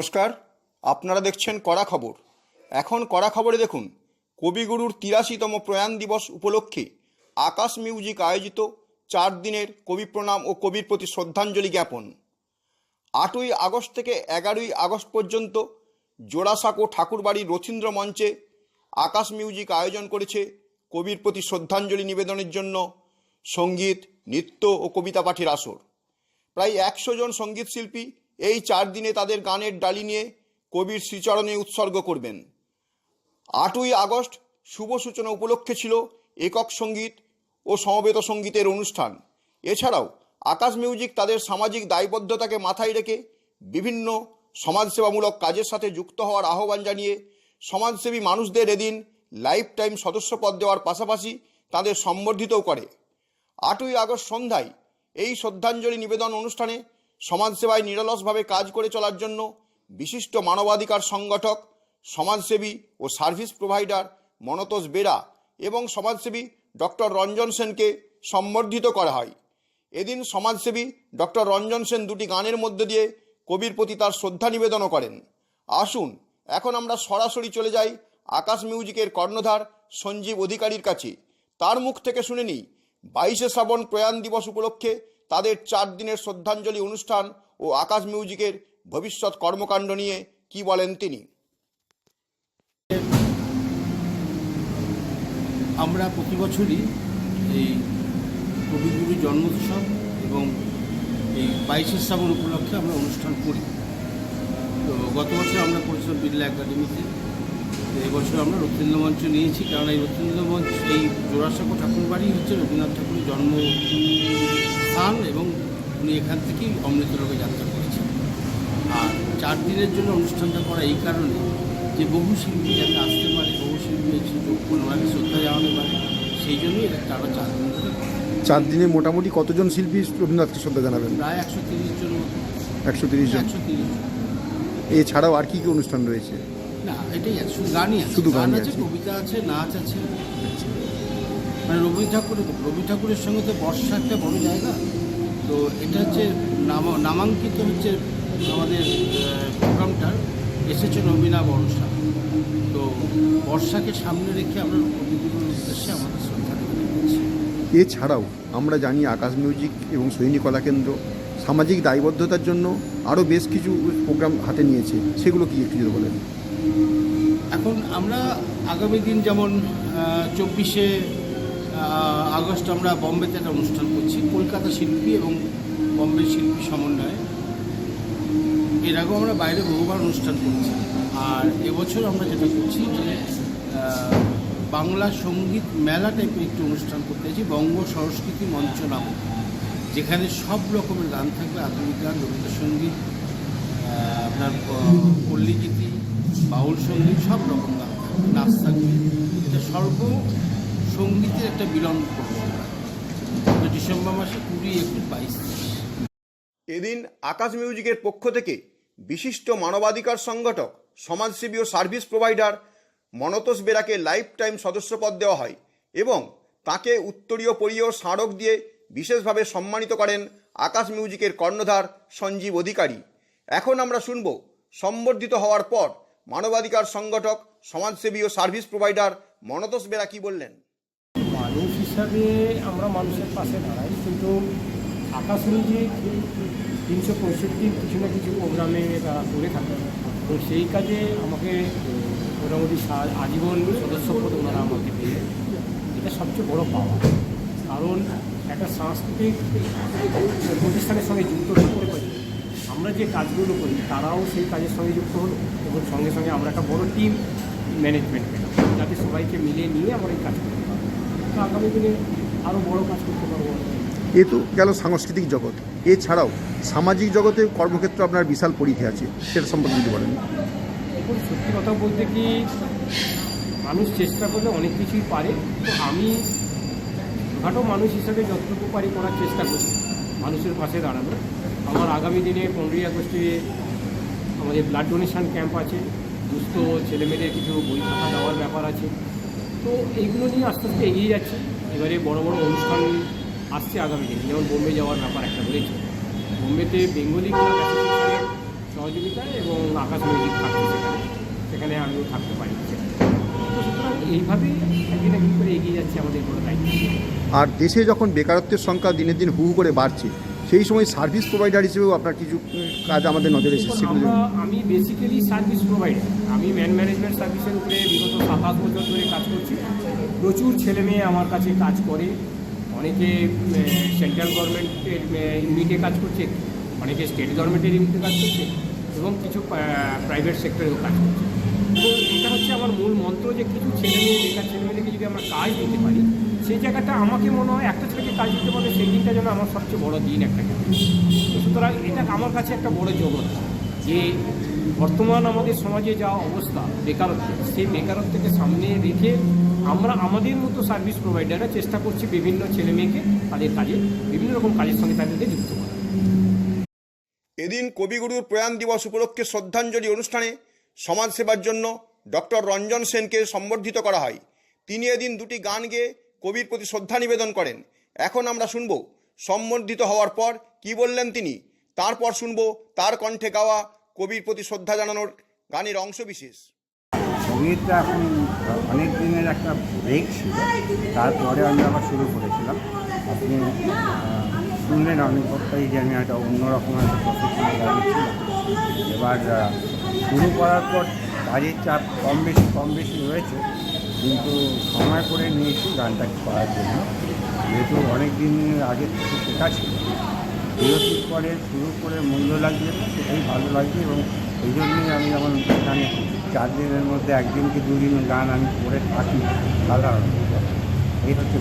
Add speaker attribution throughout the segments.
Speaker 1: নমস্কার, আপনারা দেখছেন কড়া খবর। এখন কড়া খবরে দেখুন, কবিগুরুর তিরাশিতম প্রয়াণ দিবস উপলক্ষে আকাশ মিউজিক আয়োজিত চার দিনের কবি প্রণাম ও কবির প্রতি শ্রদ্ধাঞ্জলি জ্ঞাপন। আটই আগস্ট থেকে এগারোই আগস্ট পর্যন্ত জোড়াসাঁকো ঠাকুরবাড়ির রথীন্দ্র মঞ্চে আকাশ মিউজিক আয়োজন করেছে কবির প্রতি শ্রদ্ধাঞ্জলি নিবেদনের জন্য সংগীত, নৃত্য ও কবিতা পাঠের আসর। প্রায় একশো জন সংগীত শিল্পী এই চার দিনে তাদের গানের ডালি নিয়ে কবির শ্রীচরণে উৎসর্গ করবেন। আটই আগস্ট শুভ সূচনা উপলক্ষে ছিল একক সংগীত ও সমবেত সঙ্গীতের অনুষ্ঠান। এছাড়াও আকাশ মিউজিক তাদের সামাজিক দায়বদ্ধতাকে মাথায় রেখে বিভিন্ন সমাজসেবামূলক কাজের সাথে যুক্ত হওয়ার আহ্বান জানিয়ে সমাজসেবী মানুষদের এদিন লাইফ টাইম সদস্যপদ দেওয়ার পাশাপাশি তাদের সম্বর্ধিতও করে। আটই আগস্ট সন্ধ্যায় এই শ্রদ্ধাঞ্জলি নিবেদন অনুষ্ঠানে সমাজসেবায় নিরলসভাবে কাজ করে চলার জন্য বিশিষ্ট মানবাধিকার সংগঠক, সমাজসেবী ও সার্ভিস প্রোভাইডার মনতোষ বেরা এবং সমাজসেবী ডক্টর রঞ্জন সেনকে সম্বর্ধিত করা হয়। এদিন সমাজসেবী ডক্টর রঞ্জন সেন দুটি গানের মধ্যে দিয়ে কবির প্রতি তার শ্রদ্ধা নিবেদনও করেন। আসুন, এখন আমরা সরাসরি চলে যাই আকাশ মিউজিকের কর্ণধার সঞ্জীব অধিকারীর কাছে। তার মুখ থেকে শুনে নিই, বাইশে শ্রাবণ প্রয়াণ দিবস উপলক্ষে তাদের চার দিনের শ্রদ্ধাঞ্জলি অনুষ্ঠান ও আকাশ মিউজিকের ভবিষ্যৎ কর্মকাণ্ড নিয়ে কি বলেন তিনি?
Speaker 2: আমরা প্রতি বছরই এই কবিগুরু জন্মোৎসব এবং এই বাইশে শ্রাবণ উপলক্ষে আমরা অনুষ্ঠান করি। তো গত বছর আমরা করেছিলাম বিড়লা একাডেমিতে। এবছর আমরা রবীন্দ্র মঞ্চ নিয়েছি। কারণ এই রবীন্দ্র মঞ্চ, এই জোড়াসাঁকো ঠাকুর বাড়ি হচ্ছে রবীন্দ্রনাথ ঠাকুরের জন্ম স্থান এবং উনি এখান থেকেই অমৃতলোকে যাত্রা করেছেন। আর চার দিনের জন্য অনুষ্ঠানটা করা এই কারণে যে বহু শিল্পী যাতে আসতে পারে বহু শিল্পী যোগ করে ওনাকে শ্রদ্ধা জানাতে পারে সেই জন্যই এটা টানা চার দিন
Speaker 3: চার দিনে মোটামুটি কতজন শিল্পী রবীন্দ্রনাথকে শ্রদ্ধা জানাবেন?
Speaker 2: প্রায় একশো তিরিশ জন
Speaker 3: একশো তিরিশ জন?
Speaker 2: একশো তিরিশ
Speaker 3: এছাড়াও আর কি কি অনুষ্ঠান রয়েছে?
Speaker 2: না এটাই শুধু গানই
Speaker 3: শুধু
Speaker 2: গান আছে। কবিতা আছে নাচ আছে। মানে রবি ঠাকুরের রবি ঠাকুরের সঙ্গে তো বর্ষা একটা বড় জায়গা। তো এটা হচ্ছে নাম নামাঙ্কিত হচ্ছে আমাদের প্রোগ্রামটার এসেছে রবিনা বর্ষা। তো বর্ষাকে সামনে রেখে আমরা উদ্দেশ্যে আমাদের শ্রদ্ধা
Speaker 3: এছাড়াও আমরা জানি আকাশ মিউজিক এবং সৈনিক কলা কেন্দ্র সামাজিক দায়বদ্ধতার জন্য আরও বেশ কিছু প্রোগ্রাম হাতে নিয়েছে। সেগুলো কি একটু যদি বলেন?
Speaker 2: এখন আমরা আগামী দিন যেমন চব্বিশে আগস্ট আমরা বম্বেতে একটা অনুষ্ঠান করছি, কলকাতা শিল্পী এবং বম্বে শিল্পী সমন্বয়ে। এর আগেও আমরা বাইরে বহুবার অনুষ্ঠান করছি। আর এবছর আমরা যেটা করছি যে বাংলা সংগীত মেলা টাইপের একটি অনুষ্ঠান করতে চাইছি বঙ্গ সংস্কৃতি মঞ্চ নামক, যেখানে সব রকমের গান থাকবে, আধুনিক গান, রবীন্দ্রসঙ্গীত আপনার পল্লীগীতি, বাউল সংগীত, সব রকম গান নাচ থাকবে। এটা সর্ব সঙ্গীতের একটা বিলন করব ডিসেম্বর মাসে কুড়ি একুশ বাইশ
Speaker 1: এদিন আকাশ মিউজিকের পক্ষ থেকে বিশিষ্ট মানবাধিকার সংগঠক, সমাজসেবী ও সার্ভিস প্রোভাইডার মনতোষ বেরাকে লাইফ টাইম সদস্যপদ দেওয়া হয় এবং তাকে উত্তরীয় পরীয় স্মারক দিয়ে বিশেষভাবে সম্মানিত করেন আকাশ মিউজিকের কর্ণধার সঞ্জীব অধিকারী। এখন আমরা শুনব সম্বর্ধিত হওয়ার পর মানবাধিকার সংগঠক, সমাজসেবী ও সার্ভিস প্রোভাইডার মনতোষ বেরা কি বললেন।
Speaker 4: হিসাবে আমরা মানুষের পাশে দাঁড়াই, কিন্তু আকাশ মিউজিক তিনশো পঁয়ষট্টি কিছু না কিছু প্রোগ্রামে তারা করে থাকে। তো সেই কাজে আমাকে মোটামুটি আজীবন সদস্যপদ ওনারা আমাকে দিয়ে এটা সবচেয়ে বড় পাওয়া। কারণ একটা সাংস্কৃতিক প্রতিষ্ঠানের সঙ্গে যুক্ত থাকতে পারি, আমরা যে কাজগুলো করি, তারাও সেই কাজের সঙ্গে যুক্ত হলো এবং সঙ্গে সঙ্গে আমরা একটা বড় টিম ম্যানেজমেন্ট পেলাম। যাতে সবাইকে মিলিয়ে নিয়ে আমরা এই কাজ করতে আগামী দিনে আরও বড় কাজ করতে পারব
Speaker 3: এ তো গেল সাংস্কৃতিক জগৎ। এছাড়াও সামাজিক জগতে কর্মক্ষেত্র আপনার বিশাল পরিধি আছে সেটা সম্পর্কে যদি বলেন।
Speaker 4: এখন সত্যি কথা বলতে কি মানুষ চেষ্টা করলে অনেক কিছুই পারে। তো আমি ছোটো মানুষ হিসাবে যতটুকু পারি করার চেষ্টা করছি মানুষের পাশে দাঁড়ানো আমার আগামী দিনে পনেরোই আগস্টে আমাদের ব্লাড ডোনেশন ক্যাম্প আছে। দুস্থ ছেলেমেয়েদের কিছু বই খাতা দেওয়ার ব্যাপার আছে। তো এইগুলো নিয়ে আস্তে আস্তে এগিয়ে যাচ্ছে। এবারে বড় বড় অনুষ্ঠান আসছে আগামী দিনে, যেমন বোম্বে যাওয়ার ব্যাপার একটা রয়েছে। বোম্বেতে বেঙ্গলি ক্লাব সহযোগিতায় এবং আকাশ মিউজিক থাকছে সেখানে। সেখানে আমিও থাকতে পারি। সুতরাং এইভাবেই একদিন একদিন করে এগিয়ে যাচ্ছে আমাদের দায়িত্ব
Speaker 3: আর দেশে যখন বেকারত্বের সংখ্যা দিনের দিন হু করে বাড়ছে সেই সময় সার্ভিস প্রোভাইডার হিসেবেও আপনার কিছু কাজ আমাদের নজরে এসেছে
Speaker 4: আমি বেসিক্যালি সার্ভিস প্রোভাইডার আমি ম্যান ম্যানেজমেন্ট সার্ভিসের উপরে বিগত সাত আট বছর ধরে কাজ করছি। প্রচুর ছেলে মেয়ে আমার কাছে কাজ করে। অনেকে সেন্ট্রাল গভর্নমেন্টের ইউনিটে কাজ করছে অনেকে স্টেট গভর্নমেন্টের ইউনিটে কাজ করছে এবং কিছু প্রাইভেট সেক্টরেও কাজ করছে। এবং এটা হচ্ছে আমার মূল মন্ত্র যে কিছু ছেলে মেয়ে বেকার ছেলে মেয়েদেরকে যদি আমরা কাজ দিতে পারি সেই জায়গাটা আমাকে মনে হয় একটা ছেলেকে কাজ দিতে পারলে সেই দিনটা যেন আমার সবচেয়ে বড় দিন একটা ক্ষেত্রে সুতরাং এটা আমার কাছে একটা বড় জগৎ, যে বর্তমান আমাদের সমাজে যা অবস্থা, বেকারত্ব, সেই বেকারত্বকে সামনে রেখে আমরা আমাদের মতো সার্ভিস প্রোভাইডাররা চেষ্টা করছি বিভিন্ন ছেলে মেয়েকে তাদের কাজে, বিভিন্ন রকম কাজের সঙ্গে তাদেরকে যুক্ত করা
Speaker 1: এদিন কবিগুরুর প্রয়াণ দিবস উপলক্ষে শ্রদ্ধাঞ্জলি অনুষ্ঠানে সমাজসেবার জন্য ডক্টর রঞ্জন সেনকে সম্বর্ধিত করা হয়। তিনি এদিন দুটি গান গেয়ে কবির প্রতি শ্রদ্ধা নিবেদন করেন। এখন আমরা শুনব সম্বর্ধিত হওয়ার পর কি বললেন তিনি, তারপর শুনব তার কণ্ঠে গাওয়া কবির প্রতি শ্রদ্ধা জানানোর গানের অংশবিশেষ।
Speaker 5: সঙ্গীতটা এখন অনেক দিনের একটা ব্রেক ছিল, তারপরে আমি আবার শুরু করেছিলাম। আপনি শুনলেন অনেক কথাই যে আমি একটা অন্যরকম একটা প্রফেশনাল গাড়ি এবার শুরু করার পর কাজের চাপ কম বেশি কম বেশি হয়েছে কিন্তু সময় করে নিয়েছি গানটা করার জন্য। যেহেতু অনেক দিন আগে থেকে শেখা ছিল। বিরতির পরে শুরু করে মূল্য লাগছে সেটাই ভালো লাগছে এবং এই জন্যই আমি যেমন এখানে চার দিনের মধ্যে একদিন কি দুদিন গান আমি করে থাকি সাধারণত এই হচ্ছে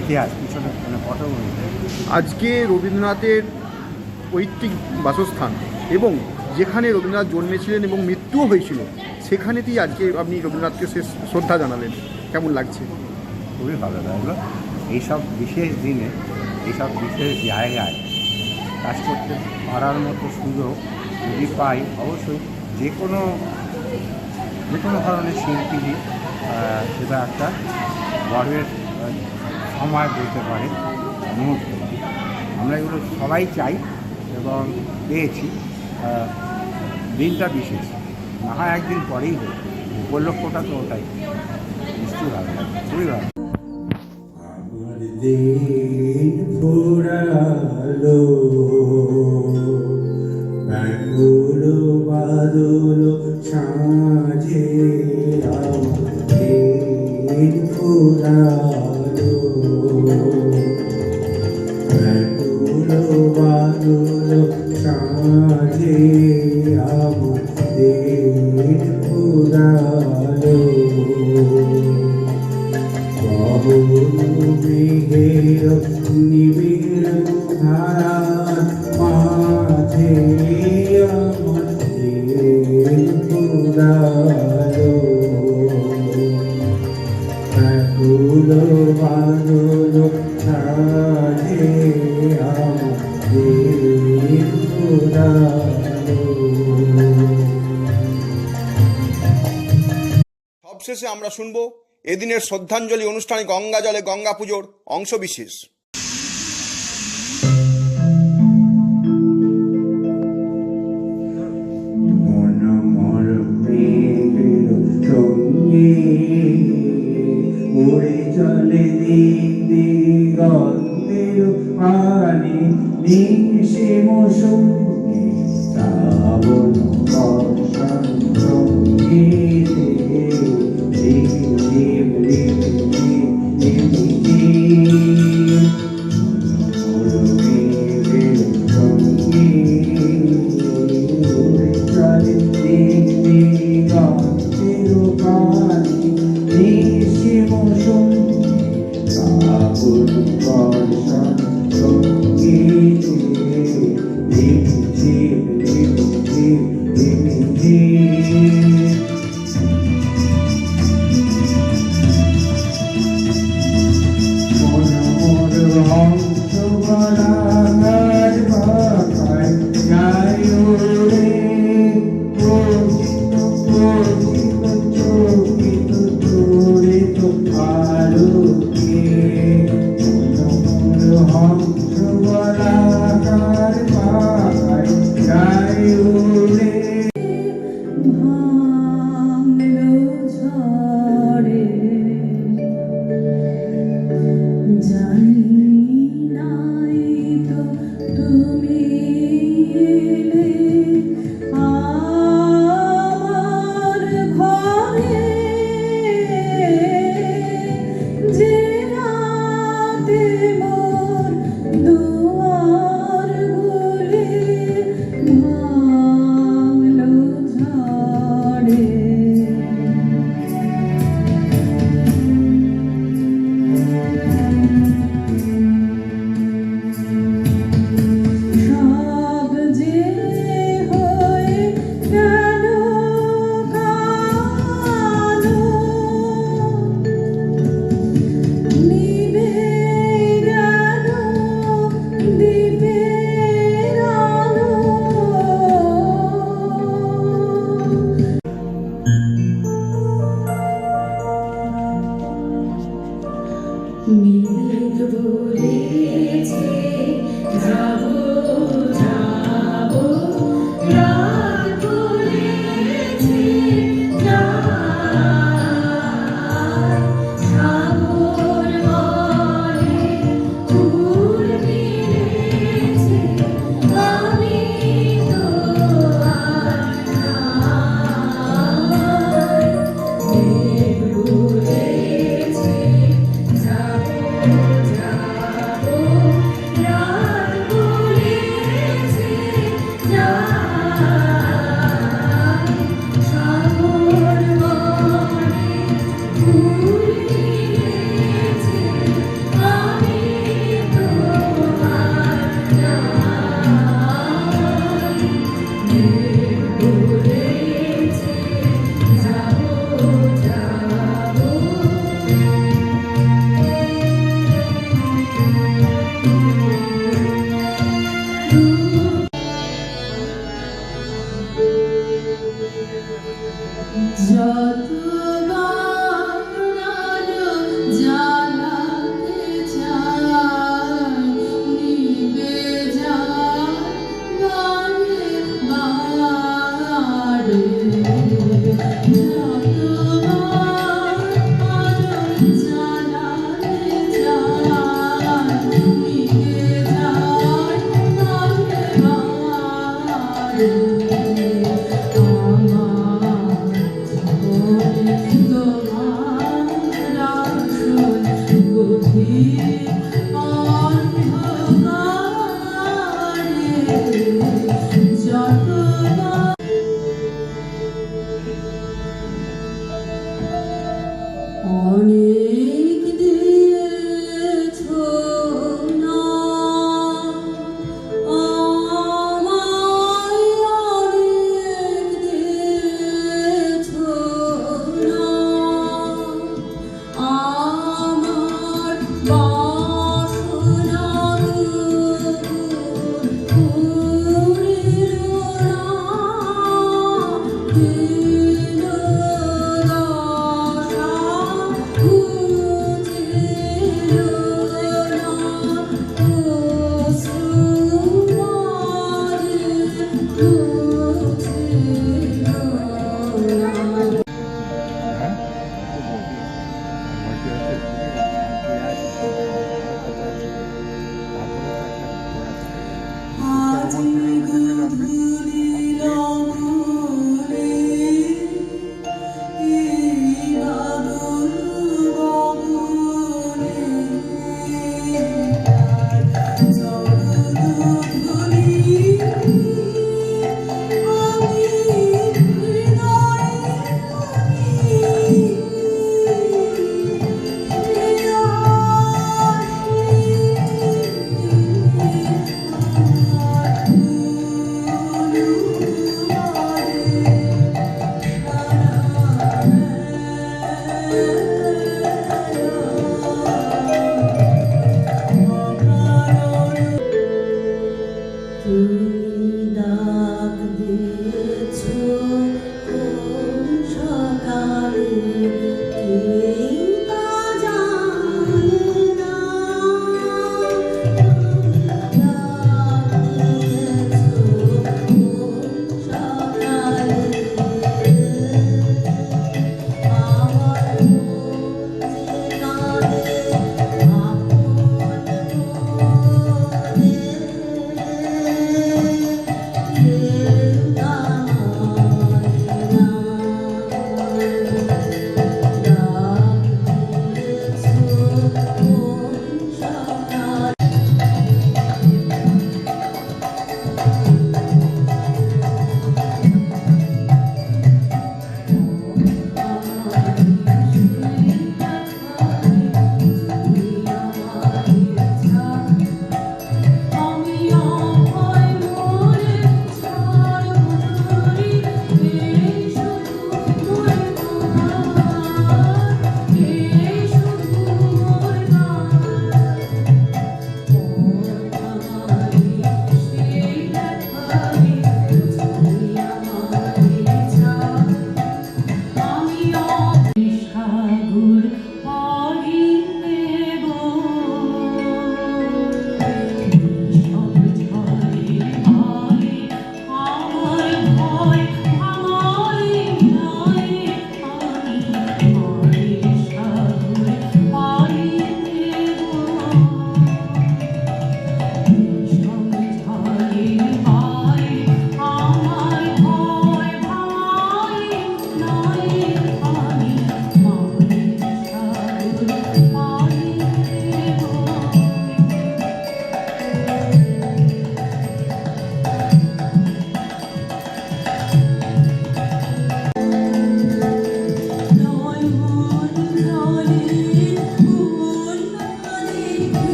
Speaker 5: ইতিহাস, পিছনে মানে পটভূমি।
Speaker 3: আজকে রবীন্দ্রনাথের পৈতৃক বাসস্থান এবং যেখানে রবীন্দ্রনাথ জন্মেছিলেন এবং মৃত্যুও হয়েছিল সেখানেতেই আজকে আপনি রবীন্দ্রনাথকে শেষ শ্রদ্ধা জানালেন। কেমন লাগছে?
Speaker 5: খুবই ভালো লাগল। এইসব বিশেষ দিনে এইসব বিশেষ জায়গায় কাজ করতে পারার মতো সুযোগ যদি পাই অবশ্যই যে কোনো যে কোনো ধরনের আহ, সেটা একটা গর্বের সময় বলতে পারে মুহূর্ত। আমরা এগুলো সবাই চাই এবং পেয়েছি। দিনটা বিশেষ। না হয় একদিন পরেই হোক। উপলক্ষটা তো ওটাই। নিশ্চয়ই ভালো লাগে। খুবই ভালো
Speaker 6: আমার দিন ফুরালো। মেঘের নিবিড় ধারার মাঝে ব্যাকুল বাদল আমাদের
Speaker 1: সবশেষে আমরা শুনব এদিনের শ্রদ্ধাঞ্জলি অনুষ্ঠানে গঙ্গা জলে গঙ্গা পুজোর অংশবিশেষ